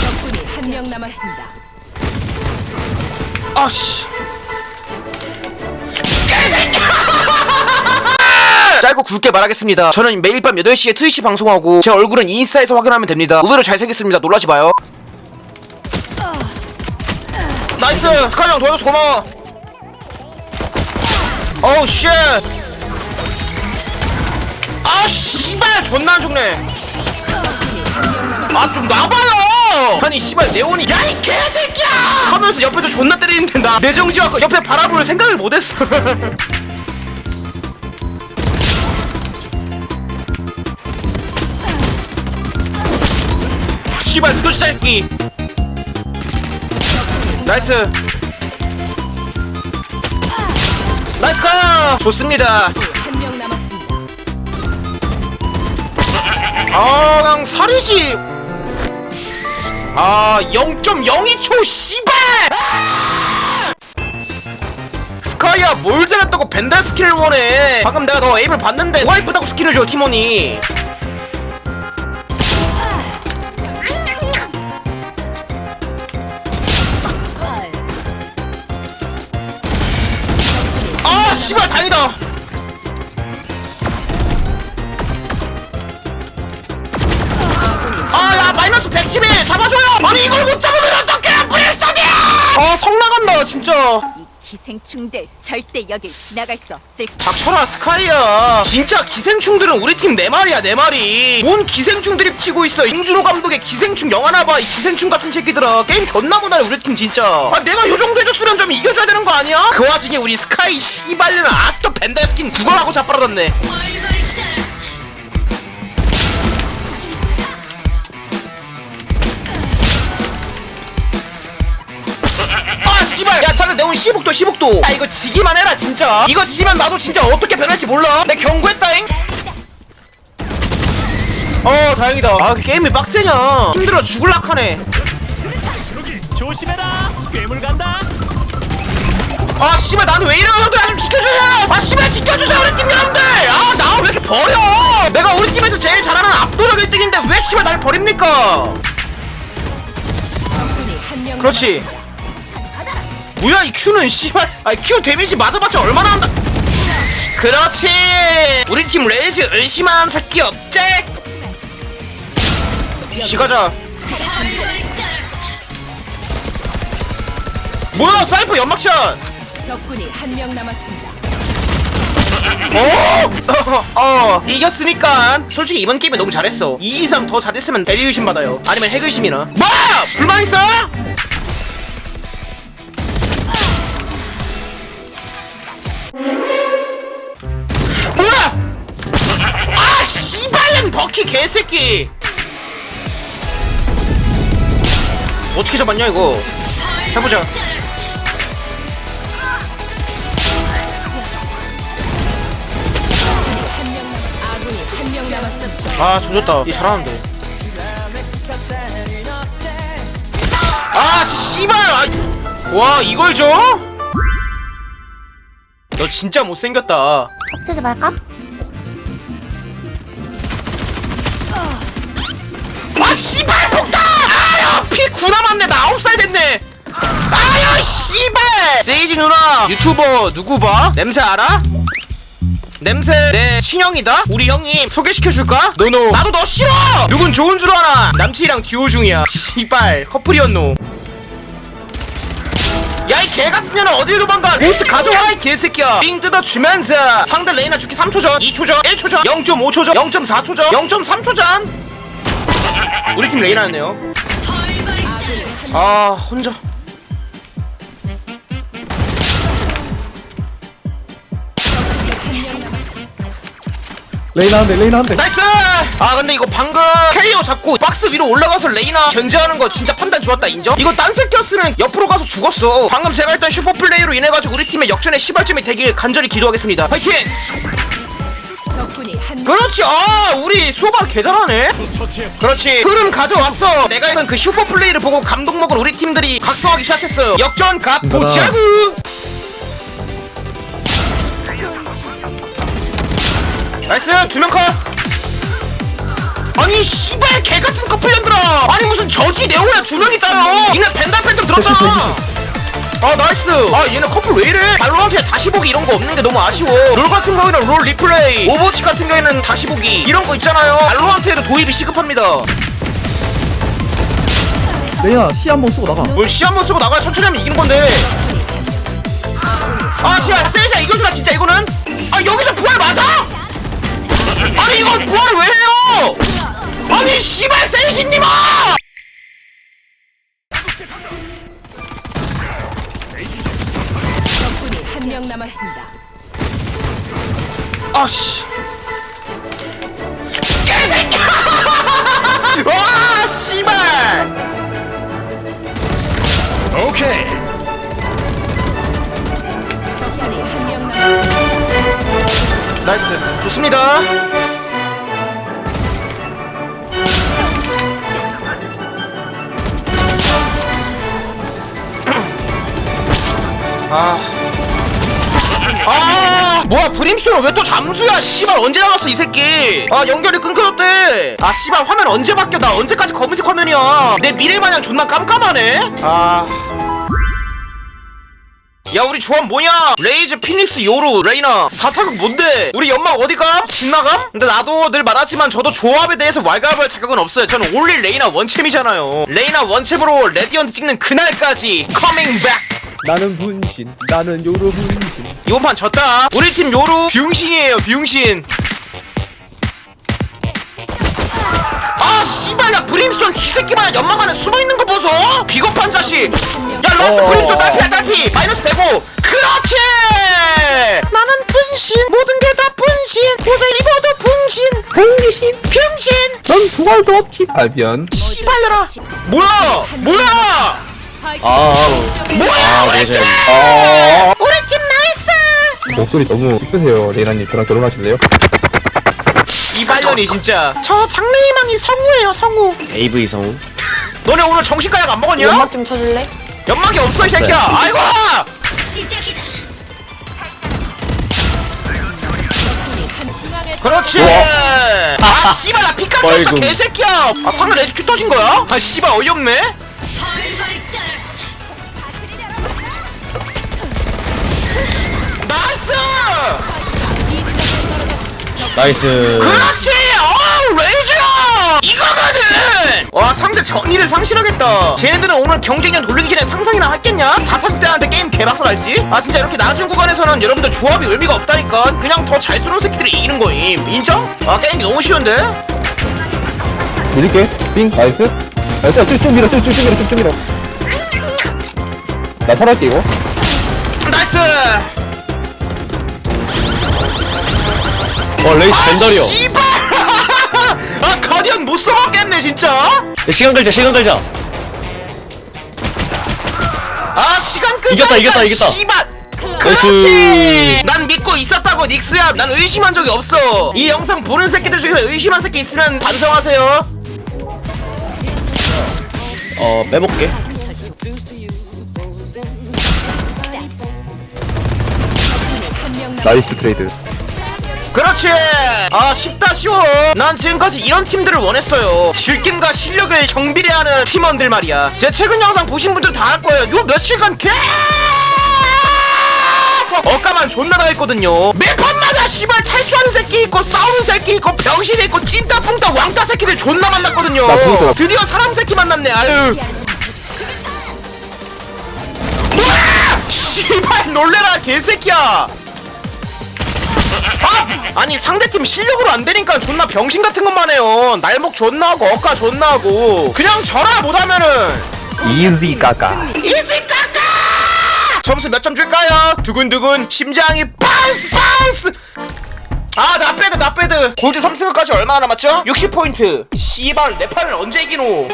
적군이 한 명 남았습니다. 아씨. 짧고 굵게 말하겠습니다. 저는 매일 밤 8시에 트위치 방송하고 제 얼굴은 인스타에서 확인하면 됩니다. 의외로 잘생겼습니다. 놀라지 마요. 나이스! 스카이 형 도와줘서 고마워. 어우 쉣! 아 씨발 존나 안 죽네. 아좀 놔봐요! 아니 씨발 네온이 야 이 개새끼야! 하면서 옆에서 존나 때리는데 나 내정지와 옆에 바라볼 생각을 못했어. 씨발 또 새끼. 나이스. 나이스 카! 좋습니다. 한 명 남았 아, 그냥 살이지. 아, 0.02초, 씨발! 아! 스카이야, 뭘 잘했다고 벤달 스킬을 원해? 방금 내가 너 에임을 봤는데, 와이프다고 스킬을 줘, 팀원이. 진짜. 기생충들 절대 여길 지나갈 수 없을 닥쳐라, 스카이야. 진짜 기생충들은 우리 팀네 마리야, 네 마리. 뭔 기생충 드립 치고 있어. 임준호 감독의 기생충 영화나 봐, 이 기생충 같은 새끼들아. 게임 존나 못하네, 우리 팀 진짜. 아, 내가 요 정도 해줬으면 좀 이겨줘야 되는 거 아니야? 그 와중에 우리 스카이 씨발려는 아스토 벤달 스킨 구걸하고 자빠라졌네. 내온 15도 15도. 야 이거 지기만 해라 진짜. 이거 지면 나도 진짜 어떻게 변할지 몰라. 내 경고했다잉. 어 다행이다. 아 게임이 빡세냐. 힘들어 죽을락 하네. 조심해라. 괴물 간다. 아 씨발 나는 왜 이러는 거야? 좀 지켜주세요. 아 씨발 지켜주세요. 우리 팀 여러분들. 아 나 왜 이렇게 버려? 내가 우리 팀에서 제일 잘하는 압도적 1등인데 왜 씨발 날 버립니까? 그렇지 뭐야 이 Q는 씨발. 아니 Q 데미지 맞아봤자 얼마나 한다. 그렇지. 우리 팀 레이즈 의심한 새끼 없지? 시가자. 뭐야 사이퍼 연막샷. 적군이 한 명 남았습니다. 어? 어, 어 이겼으니까 솔직히 이번 게임에 너무 잘했어. 2 이상 더 잘했으면 대리 의심 받아요. 아니면 핵 의심이나. 뭐 불만 있어? 잡았냐 이거. 해보자. 아 조졌다. 얘 잘하는데. 아 씨발! 아, 와 이걸 줘? 너 진짜 못생겼다. 쓰지 말까? 아 씨발 폭탄 9남았네 나 9살 됐네. 아유 씨발! 세이지 누나 유튜버 누구 봐? 냄새 알아? 냄새 내 친형이다? 우리 형님 소개시켜줄까? 노노. 나도 너 싫어! 누군 좋은 줄 알아? 남친이랑 듀오 중이야. 씨발 커플이었노. 야이 개같은 년은 어디로 도망가? 고스트 가져와 이 개새끼야. 삥 뜯어주면서. 상대 레이나 죽기 3초 전 2초 전 1초 전 0.5초 전 0.4초 전 0.3초 전. 우리 팀 레이나였네요 아 혼자 레이나 한대 레이나 한대 나이스! 아 근데 이거 방금 KO 잡고 박스 위로 올라가서 레이나 견제하는 거 진짜 판단 좋았다 인정? 이거 딴 새끼였으면 옆으로 가서 죽었어 방금 제가 했던 슈퍼플레이로 인해가지고 우리 팀의 역전의 시발점이 되길 간절히 기도하겠습니다 화이팅! 그렇지. 아 우리 소바 개 잘하네. 그렇지. 흐름 가져왔어. 내가 했던 그 슈퍼 플레이를 보고 감동 먹은 우리 팀들이 각성하기 시작했어요 역전 갓 보자구 나이스! 두명 컷! 아니 씨발 개같은 커플 년들아! 아니 무슨 저지 네오야 두 명이 따요 니네 벤달 팬 좀 들었잖아 아 나이스! 아 얘네 커플 왜 이래? 발로한테 다시 보기 이런 거 없는 게 너무 아쉬워. 롤 같은 경우에는 롤 리플레이 오버워치 같은 경우에는 다시 보기 이런 거 있잖아요. 발로한테도 도입이 시급합니다. 레이나 C 한번 쓰고 나가. 뭘시한번 쓰고 나가야 천천히 하면 이기는 건데. 아 씨발 세이샤 이겨주라 진짜 이거는? 아 여기서 부활 맞아? 아니 이건 부활을 왜 해요? 아니 씨발 세이신님아 적군이 한 명 남았습니다. 아씨. 개새끼야 와 씨발. 오케이. 적군이 한 명 남았습니다. 나이스. 좋습니다 아. 아, 뭐야, 브림스톤 왜 또 잠수야? 씨발, 언제 나갔어, 이 새끼? 아, 연결이 끊겨졌대. 아, 씨발, 화면 언제 바뀌어? 나 언제까지 검은색 화면이야? 내 미래 마냥 존나 깜깜하네? 아. 야 우리 조합 뭐냐 레이즈 피닉스 요루 레이나 사타극 뭔데 우리 연막 어디감? 진나감? 근데 나도 늘 말하지만 저도 조합에 대해서 왈가왈부할 자격은 없어요 저는 올릴 레이나 원챔이잖아요 레이나 원챔으로 레디언트 찍는 그날까지 커밍 백 나는 분신 나는 요로 분신. 이번 판 졌다. 우리 팀 요루 비용신이에요 비용신. 아 씨발 야 브림스톤 기새끼만 연막 안에 숨어있는 거 보소. 비겁한 자식. 야 러스 어. 브림스톤 딸피야 딸피. 마이너스 105 그렇지! 나는 분신. 모든 게 다 분신. 옷을 입어도 분신. 분신? 병신. 넌 두알도 없지 발변. 씨발려라. 뭐야 뭐야 아 뭐야 우리 팀 아. 우리 팀 나이스! 목소리 너무 이쁘세요 레이나님. 저랑 결혼하실래요? 이발년이 진짜. 저 장래희망이 성우예요 성우. AV 성우. 너네 오늘 정신가약 안 먹었냐? 연막 좀 쳐줄래? 연막이 없어 이 새끼야. 네. 아이고! 그렇지. 아 씨발 나 아이고. 개새끼야. 아 상대 레지 큐 터진 거야? 아 씨발 어이없네 나이스. 그렇지! 어 레이즈야 이거거든! 와 상대 정의를 상실하겠다. 쟤네들은 오늘 경쟁력 돌리기 전에 상상이나 했겠냐? 사탑 때한테 게임 개박살 할지? 아 진짜 이렇게 낮은 구간에서는 여러분들 조합이 의미가 없다니까. 그냥 더 잘 쏘는 새끼들이 이기는 거임. 인정? 아 게임이 너무 쉬운데? 밀릴게. 빙 나이스. 나이스. 쭉쭉 밀어. 쭉쭉 밀어. 쭉쭉 밀어. 나 살할게 이거. 나이스 어 레이스 아 벤달이요. 씨발! 아 가디언 못 써먹겠네 진짜? 시간 걸자 시간 걸자. 아 시간 끄자 이겼다, 이겼다, 이겼다. 씨발! 그렇지! 난 믿고 있었다고 닉스야. 난 의심한 적이 없어. 이 영상 보는 새끼들 중에서 의심한 새끼 있으면 반성하세요. 어 빼볼게. 나이스 트레이드 그렇지! 아 쉽다 쉬워. 난 지금까지 이런 팀들을 원했어요. 질김과 실력을 정비례하는 팀원들 말이야. 제 최근 영상 보신 분들 다 알 거예요. 요 며칠간 계속 억까만 존나 당했거든요. 매 판마다 씨발 탈주하는 새끼 있고 싸우는 새끼 있고 병신이 있고 찐따뿡따 왕따 새끼들 존나 만났거든요. 드디어 사람 새끼 만났네. 아유. 뭐야 씨발 놀래라 개새끼야 아! 아니 상대팀 실력으로 안 되니까 존나 병신 같은 것만 해요. 날목 존나 하고 억까 존나 하고. 그냥 져라 못하면은. 이지 까까 이지 까까 점수 몇 점 줄까요? 두근두근 심장이 바운스 바운스 아 나 빼드 나 빼드. 골드 3승까지 얼마나 남았죠? 60포인트. 씨발 내 판을 언제 이기노